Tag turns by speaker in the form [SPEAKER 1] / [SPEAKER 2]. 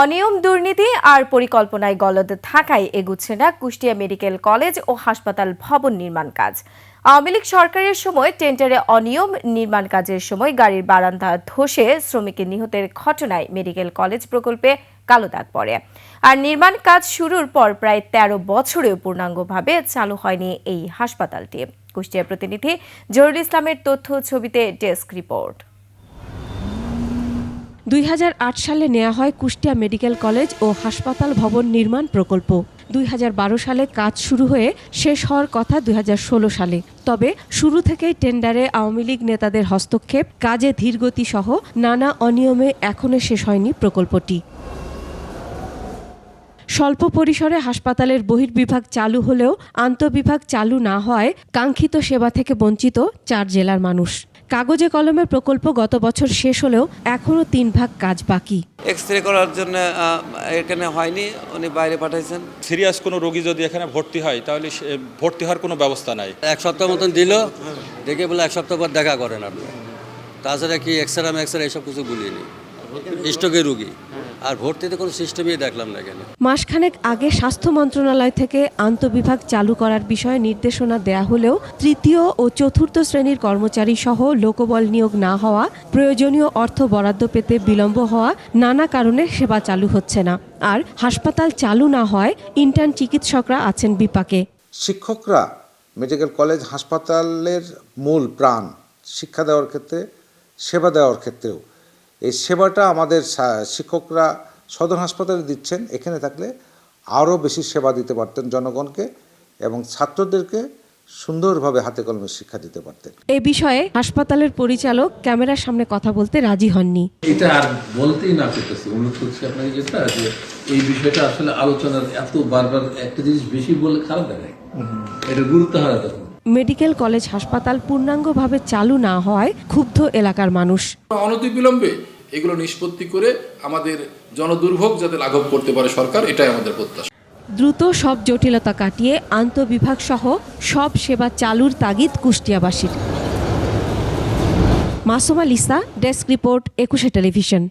[SPEAKER 1] অনিয়ম, দুর্নীতি আর পরিকল্পনায় গলদ থাকায় এগুচ্ছে না কুষ্টিয়া মেডিকেল কলেজ ও হাসপাতাল ভবন নির্মাণ কাজ। আওয়ামী লীগ সরকারের সময় টেন্ডারে অনিয়ম, নির্মাণ কাজের সময় গাড়ির বারান্দা ধসে শ্রমিকের নিহতের ঘটনায় মেডিকেল কলেজ প্রকল্পে কালো দাগ পড়ে। আর নির্মাণ কাজ শুরুর পর প্রায় তেরো বছরেও পূর্ণাঙ্গভাবে চালু হয়নি এই হাসপাতালটি। কুষ্টিয়া প্রতিনিধি জহুরুল ইসলামের তথ্য ছবিতে ডেস্ক রিপোর্ট।
[SPEAKER 2] দুই হাজার আট সালে নেওয়া হয় কুষ্টিয়া মেডিকেল কলেজ ও হাসপাতাল ভবন নির্মাণ প্রকল্প। দুই হাজার বারো সালে কাজ শুরু হয়ে শেষ হওয়ার কথা দুই হাজার ষোলো সালে। তবে শুরু থেকেই টেন্ডারে আওয়ামী লীগ নেতাদের হস্তক্ষেপ, কাজে ধীরগতি সহ নানা অনিয়মে এখনও শেষ হয়নি প্রকল্পটি। স্বল্প পরিসরে হাসপাতালের বহির্বিভাগ চালু হলেও আন্তঃবিভাগ চালু না হয় কাঙ্ক্ষিত সেবা থেকে বঞ্চিত চার জেলার মানুষ। কাগজে কলমের প্রকল্প গত বছর শেষ হলেও এখনও তিন ভাগ কাজ বাকি।
[SPEAKER 3] এক্স রে করার জন্য এখানে হয়নি উনি বাইরে পাঠাইছেন।
[SPEAKER 4] সিরিয়াস কোনো রোগী যদি এখানে ভর্তি হয় তাহলে সে ভর্তি হওয়ার কোনো ব্যবস্থা নাই।
[SPEAKER 5] এক সপ্তাহ মতন দিল দেখে বলে এক সপ্তাহ পর দেখা করেন আপনি। তাছাড়া কি এক্সরা ম্যাক্সরা এসব কিছু বলিনি। ইষ্টকের রুগী। আর ভর্তিতে কোনো সিস্টেমই দেখলাম না এখানে
[SPEAKER 2] মাসখানেক আগে স্বাস্থ্য মন্ত্রণালয় থেকে আন্তঃবিভাগ চালু করার বিষয়ে নির্দেশনা দেয়া হলেও তৃতীয় ও চতুর্থ শ্রেণির কর্মচারী সহ লোকবল নিয়োগ না হওয়া প্রয়োজনীয় অর্থ বরাদ্দ পেতে বিলম্ব হওয়া নানা কারণে সেবা চালু হচ্ছে না। আর হাসপাতাল চালু না হয় ইন্টার্ন চিকিৎসকরা আছেন বিপাকে।
[SPEAKER 6] শিক্ষকরা মেডিকেল কলেজ হাসপাতালের মূল প্রাণ শিক্ষা দেওয়ার ক্ষেত্রে সেবা দেওয়ার ক্ষেত্রেও এই সেবাটা আমাদের শিক্ষকরা সদর হাসপাতালে দিচ্ছেন। এখানে থাকলে আরও বেশি সেবা দিতে পারতেন জনগণকে এবং ছাত্রদেরকে সুন্দরভাবে হাতে কলমে শিক্ষা দিতে পারতেন।
[SPEAKER 2] এ বিষয়ে হাসপাতালের পরিচালক ক্যামেরার সামনে কথা বলতে রাজি হননি।
[SPEAKER 7] এটা আর বলতেই না করতেছি অনুরোধ করছি আপনাকে যেটা যে এই বিষয়টা আসলে আলোচনার এত বারবার একটা জিনিস বেশি বললে খারাপ দেখায় এটা গুরুত্ব হয় তখন
[SPEAKER 2] মেডিকেল কলেজ হাসপাতাল পূর্ণাঙ্গভাবে চালু না হওয়ায় ক্ষুব্ধ এলাকার মানুষ।
[SPEAKER 8] অনতিবিলম্বে এগুলো নিষ্পত্তি করে আমাদের জনদুর্ভোগ যাতে লাঘব করতে পারে সরকার, এটাই আমাদের প্রত্যাশা।
[SPEAKER 2] দ্রুত সব জটিলতা কাটিয়ে আন্তঃবিভাগ সহ সব সেবা চালুর তাগিদ কুষ্টিয়াবাসীর। Masuma Lisa desk report, Ekushey television.